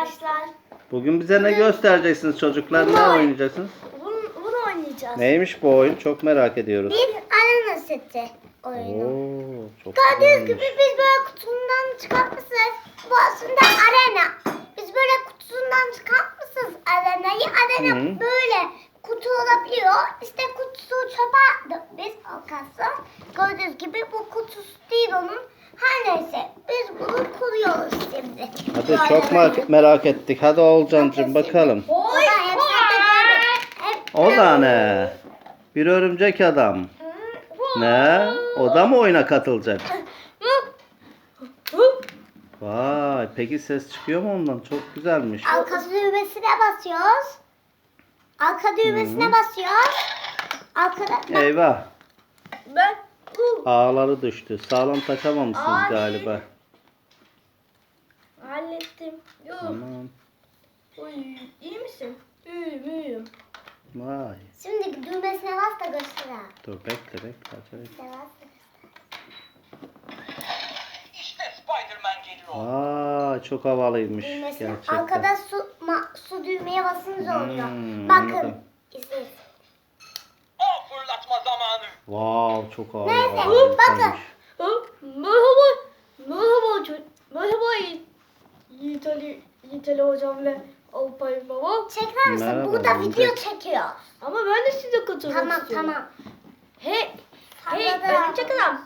arkadaşlar. Bugün bize ne göstereceksiniz çocuklar? Ne oynayacaksınız? Bunu, bunu oynayacağız. Neymiş bu oyun? Çok merak ediyoruz. Bir arena seti oyunu. Oo, çok Gördüğünüz gibi biz böyle kutusundan çıkartmışız. Bu aslında arena. Biz böyle kutusundan çıkartmışız arenayı. Arena Hı. böyle kutu olabiliyor. İşte kutusu çöpe attık biz arkadaşlar. Gördüğünüz gibi bu kutusu değil onun. Her neyse biz bunu kuruyoruz. Hadi çok merak, merak ettik. Hadi Oğulcan'cığım bakalım. Oy, O da ne? Bir örümcek adam. Ne? O da mı oyuna katılacak? Vay peki ses çıkıyor mu ondan? Çok güzelmiş. Arka düğmesine basıyoruz. Arka düğmesine basıyoruz. Arkada Eyvah. ben Ağları düştü. Sağlam takamamışsınız Abi. galiba. Hallettim. Yok. Tamam. Oy, iyi misin? İyiyim, iyiyim. Vay. Şimdi düğmesine bas da göster. Dur bekle bekle. acele etme. Bas İşte Spider-Man geliyor. Vay çok havalıymış Düğmesine. gerçekten. Arkada su, ma, su düğmeye basınca oluyor. Hmm, Bakın. anladım. izleyin. O fırlatma zamanı. Wow çok havalı. Neyse, harikaymış. bakın. Merhaba, merhaba, ço- merhaba Yiğit Ali, Yiğit Ali hocam ve Alpay baba. Çeker misin? Merhaba, Burada video çekiyor. Ama ben de size katılmak Tamam istiyorum. tamam. Hey, hey, Salladı. örümcek adam.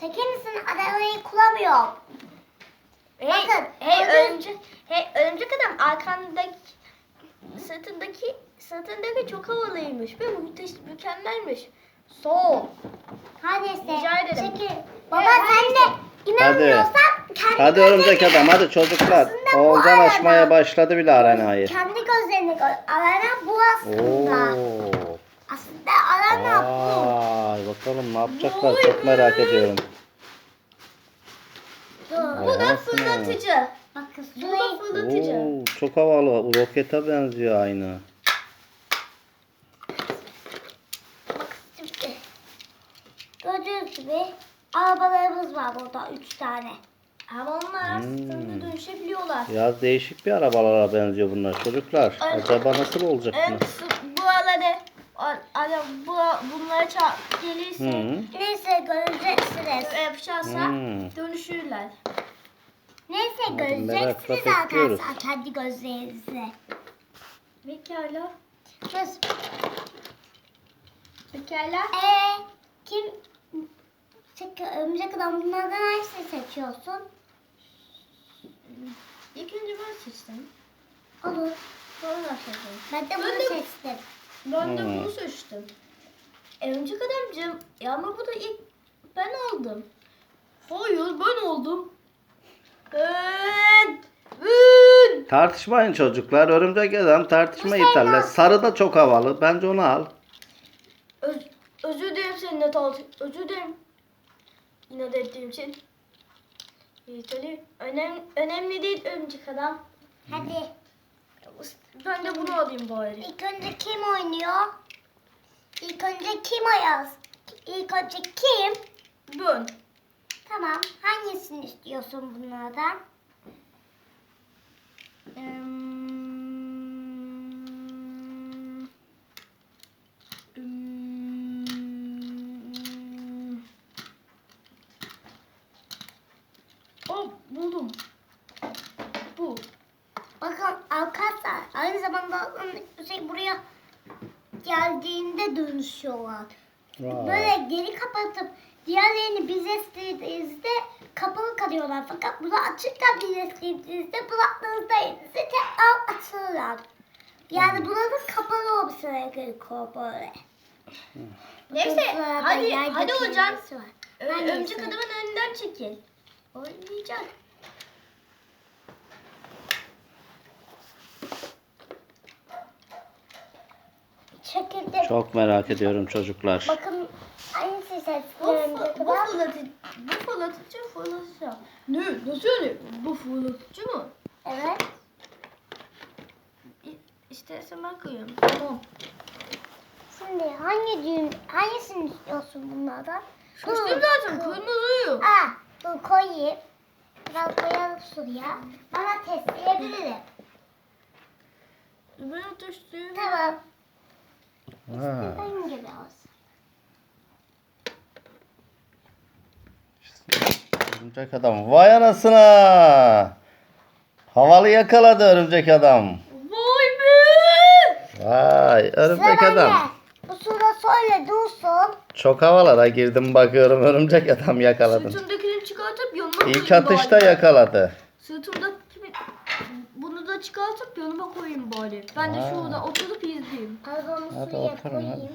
Çeker misin? Arabayı kullanmıyor. Hey, Bakın, hey gördün- örümcek, hey örümcek adam arkandaki, sırtındaki, sırtındaki çok havalıymış ve müthiş, mükemmelmiş. So, Hadi neyse. Rica ederim. Çekil. Baba sen de inanmıyorsan Hadi örümcek adam hadi çocuklar. Oğulcan açmaya başladı bile arenayı. Kendi gözlerini gör. Arana bu aslında. Oo. Aslında arana bu. Vay bakalım ne yapacaklar çok merak ediyorum. Dur. Vay bu da fırlatıcı. Bakın Bu da fırlatıcı. Oo, çok havalı. Rokete benziyor aynı. şimdi. Gördüğünüz gibi arabalarımız var burada. Üç tane. Ama onlar Hmm. dönüşebiliyorlar. Biraz değişik bir arabalara benziyor bunlar çocuklar. Ay. Acaba nasıl olacak bunlar? kısa bu arada ara bu bunlara çarp gelirse Hı. Neyse göreceksiniz. yapacaksa Hmm. dönüşürler. Neyse merakla göreceksiniz bekliyoruz. arkadaşlar kendi gözlerinizle. Pekala. Kız. Pekala. Ee, kim Çek, örümcek adam bunlardan hangisini seçiyorsun? İlk önce ben seçtim. Olur. Sonra da seçtim. Ben de Ben bunu de- seçtim. Ben de Hmm. bunu seçtim. Örümcek adamcığım ya ama bu da ilk ben aldım. Hayır ben oldum. Ben. Ben. Tartışmayın çocuklar. Örümcek adam tartışma iptaller. Sarı da çok havalı. Bence onu al. Öz, özür dilerim seninle tartış. Özür dilerim. İnat ettiğim için. Yiğit Ali. Önem, önemli değil örümcek adam. Hadi. Ben de bunu alayım bari. İlk önce kim oynuyor? İlk önce kim oynuyor? İlk önce kim? Ben. Tamam. Hangisini istiyorsun bunlardan? Hmm. Hmm. Oh buldum. Bu. Bakın arkadaşlar aynı zamanda şey buraya geldiğinde dönüşüyorlar. Böyle geri kapatıp diğerlerini biz istediğinizde kapalı kalıyorlar. Fakat bunu açıkken biz istediğinizde bıraktığınızda elinizi tekrar açılırlar. Yani bunların kapalı olması gerekiyor böyle. Neyse Burada hadi hadi hocam. var. Ö-? Örümcek adamın önünden çekil. Oynayacak. Çok merak ediyorum çocuklar. bakın seçtim fu- bu fırlatıcı. Bu fırlatıcı fırlatıcı. Ne? Nasıl yani? Bu fırlatıcı mı? Evet. İstersen ben koyuyorum. Tamam. Şimdi hangi düğüm, hangisini istiyorsun bunlardan? Seçtim zaten. Kırmızıyı. Aa, dur koyayım. Biraz koyalım şuraya. Bana testleyebilirim. Ben düştüm. Tamam. Ha. Benim gibi olsun. Örümcek adam. Vay anasına. Havalı yakaladı örümcek adam. Vay be! Vay örümcek Sıra adam. bende. Bu suda söyle dursun. Çok havalara girdim bakıyorum örümcek adam yakaladın. Sırtımdakini çıkartıp yanıma koyayım İlk atışta bari. yakaladı. Da yanıma koyayım bari. Ben de Aa. şurada oturup izleyeyim. Karbonu Hadi oturun, koyayım. hadi.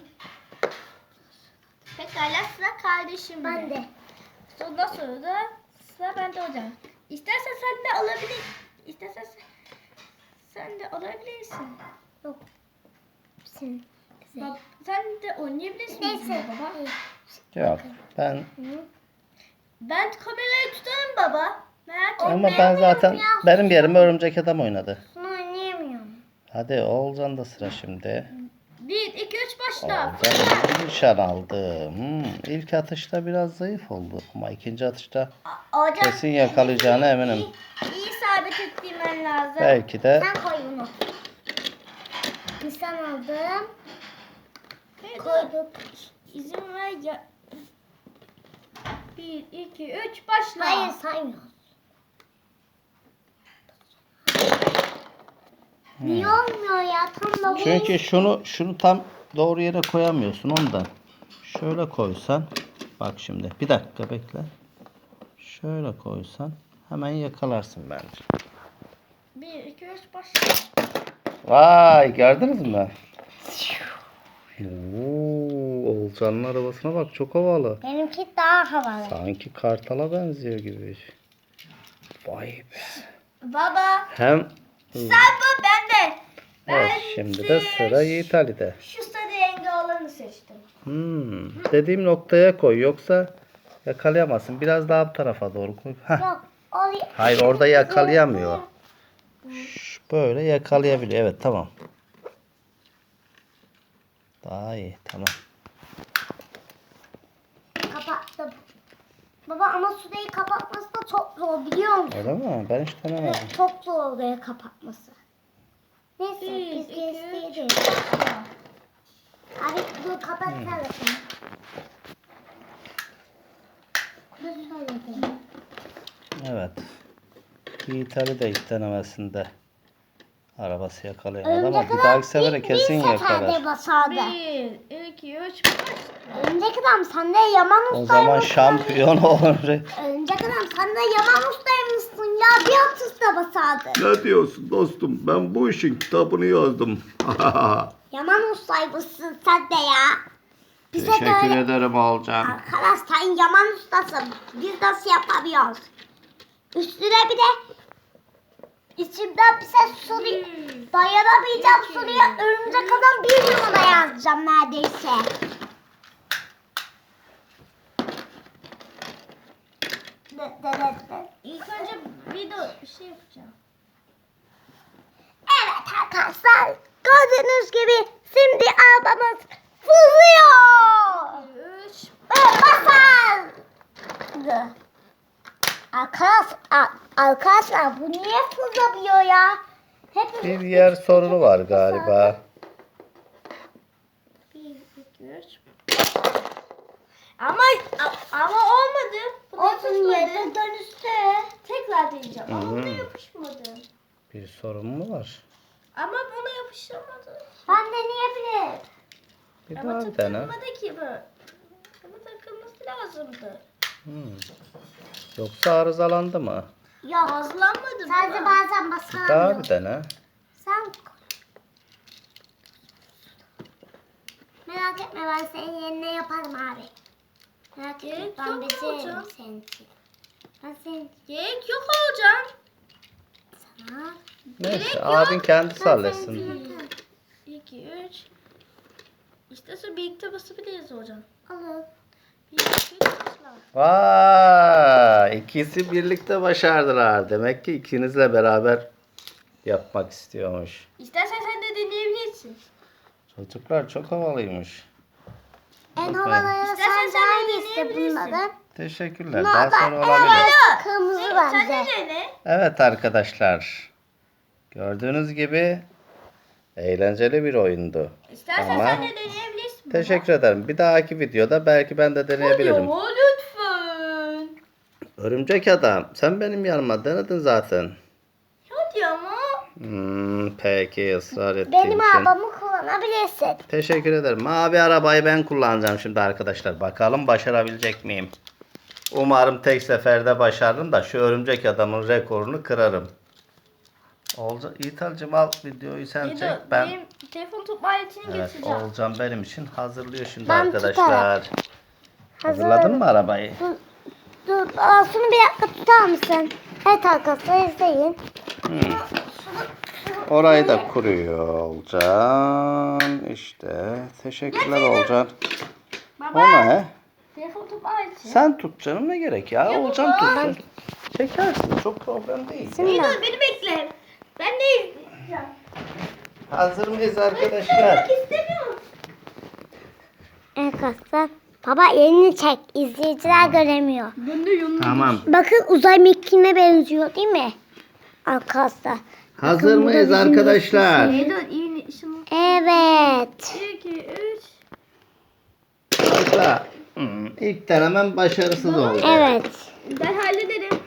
Pekala sıra kardeşim. Ben de. Ondan sonra da sıra bende olacak. İstersen sen de alabilir. İstersen sen, sen de alabilirsin. Yok. Sen. Bak, sen de oynayabilirsin. Neyse. baba. Yok ben Ben kamerayı tutarım baba. Merak etme. ama ben zaten benim yerime örümcek adam oynadı. Hadi Oğulcan da sıra şimdi. Bir, iki, üç başla. Oğulcan bir nişan aldı. Hmm, ilk atışta biraz zayıf oldu ama ikinci atışta Hocam, kesin yakalayacağına eminim. iyi, iyi sabit ettirmen lazım. Belki de Sen koy bunu. Nisan aldım. Koyduk. İzin ver ya. Bir, iki, üç başla. Hayır saymıyoruz. Niye olmuyor ya? Tam da çünkü şunu şunu tam doğru yere koyamıyorsun ondan. Şöyle koysan bak şimdi bir dakika bekle. Şöyle koysan hemen yakalarsın bence. Bir, iki, üç başla. Vay gördünüz mü? Oo, Oğulcan'ın arabasına bak çok havalı. Benimki daha havalı. Sanki kartala benziyor gibi. Vay be. Baba. Hem Sen de. Evet, şimdi de sıra Yiğit Ali'de. Şu sarı rengi olanı seçtim. Hmm, dediğim noktaya koy yoksa yakalayamazsın. Biraz daha bu tarafa doğru koy. Heh. Yok. Oraya... Hayır orada yakalayamıyor. Şş, Böyle yakalayabiliyor. Evet tamam. Daha iyi tamam. Kapattım. Baba ama sudayı kapatması da çok zor biliyor musun? Öyle mi? Ben hiç denemedim. Çok zor oraya kapatması. Neyse Bir, biz iki. Abi dur kapatsana sen. Dur söyledim. Evet. Ali de ilk denemesinde arabası yakalayamadı ama bir dahaki sefere kesin bir yakalar. basardı. Bir, iki, üç. Örümcek adam sen de yaman O zaman şampiyon olur. Örümcek adam sen de yaman ustaymışsın ya. Bir atışta basardı. Ne diyorsun dostum? Ben bu işin kitabını yazdım. Yaman ustaymışsın sen de ya. Bize de Teşekkür öyle. ederim Olcan. Arkadaş sen yaman ustasın. Biz nasıl yapamıyoruz? Üstüne bir de içimden bir ses soruyor. Dayanamayacağım soruya örümcek adam bir numara yazacağım neredeyse. De, de, de, de. İlk önce bir de bir şey yapacağım. Evet arkadaşlar gördüğünüz gibi şimdi arabamız fırlıyor. Üç. Basar. Arkadaş, a- arkadaşlar bu niye fırlamıyor ya? Hep Bir yer sorunu var galiba. Bir, iki, üç. Ama ama olmadı. Yapışmadı. yerde dönüştü. Tekrar deneyeceğim. Ama buna yapışmadı. Bir sorun mu var? Ama buna yapışamadı. Ben deneyebilirim. Bir Ama daha dene. takılmadı ki bu. Ama takılması lazımdı. Hmm. Yoksa arızalandı mı? Yok. Azlanmadı Sadece bu. bazen Bir daha basamıyorum. bir dene. Sen koy. Merak etme ben senin yerine yaparım abi. Merak etme Gerek ben yok beceririm hocam. senin için. Ben senin Gerek yok hocam. sana. Neyse abin kendisi Ben halletsin. senin için yaparım. İki, üç. İstersen birlikte basabiliriz hocam. Olur. Bir, iki, üç. Vay! ikisi birlikte başardılar. Demek ki ikinizle beraber yapmak istiyormuş. İstersen sen de deneyebilirsin. Çocuklar çok havalıymış. En havalı Hangisi deneyebilirsin. bunların? Teşekkürler. Daha sonra olabilir. Evet, kırmızı Sen bence. Evet arkadaşlar. Gördüğünüz gibi eğlenceli bir oyundu. İstersen Ama- sen de deneyebilirsin. Teşekkür ederim. Bir dahaki videoda belki ben de Hadi deneyebilirim. ama lütfen. Örümcek adam sen benim yanıma denedin zaten. Hadi ama. Hmm, peki ısrar ettiğin Benim için. arabamı kullanabilirsin. Teşekkür ederim. Mavi arabayı ben kullanacağım şimdi arkadaşlar. Bakalım başarabilecek miyim? Umarım tek seferde başarırım da şu örümcek adamın rekorunu kırarım. Olca İtalcım al videoyu sen İyi çek. Ben benim telefon top aletini Evet, getireceğim. Olcan benim için hazırlıyor şimdi Ben arkadaşlar. Hazırladın mı arabayı? Dur, aa, şunu bir dakika tutar mısın? Evet arkadaşlar izleyin. Orayı da kuruyor Olcan. İşte. Teşekkürler Olcan. O Baba. ne? Telefon top aleti. Sen tut canım ne gerek ya? Olcan tutsun. Çekersin çok problem değil. Şimdi dur beni bekle. Ben de izleyeceğim. Hazır mıyız arkadaşlar? Bak istemiyorum. arkadaşlar baba elini çek. İzleyiciler göremiyor. Ben de yanına. Tamam. Bakın uzay mekiğine benziyor değil mi? Arkadaşlar. Hazır burada mıyız bizim arkadaşlar? İyi şunu. Evet. 1 2 3. Başla. Hmm, İlk denemem başarısız oldu. Evet. Ben hallederim.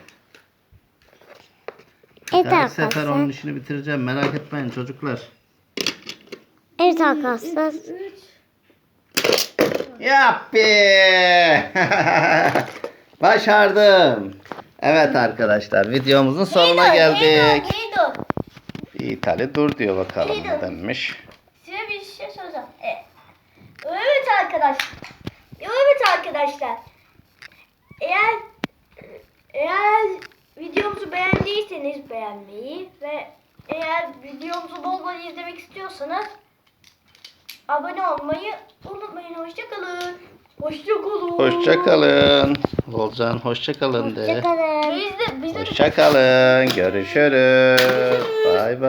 Evet Her sefer arkadaşlar. onun işini bitireceğim. Merak etmeyin çocuklar. Evet arkadaşlar. 3. Yappi! Başardım. Evet arkadaşlar videomuzun sonuna geldik. İyi dur. İtali dur diyor bakalım İyi dur. nedenmiş. Size bir şey soracağım. Evet. Evet arkadaşlar. Evet arkadaşlar. Eğer eğer videomuzu beğendiyseniz beğenmeyi ve eğer videomuzu bol bol izlemek istiyorsanız abone olmayı unutmayın. Hoşçakalın. Hoşçakalın. Hoşçakalın. Olcan hoşçakalın de. Hoşçakalın. Biz de, biz de Hoşçakalın. Görüşürüz. Bay bay.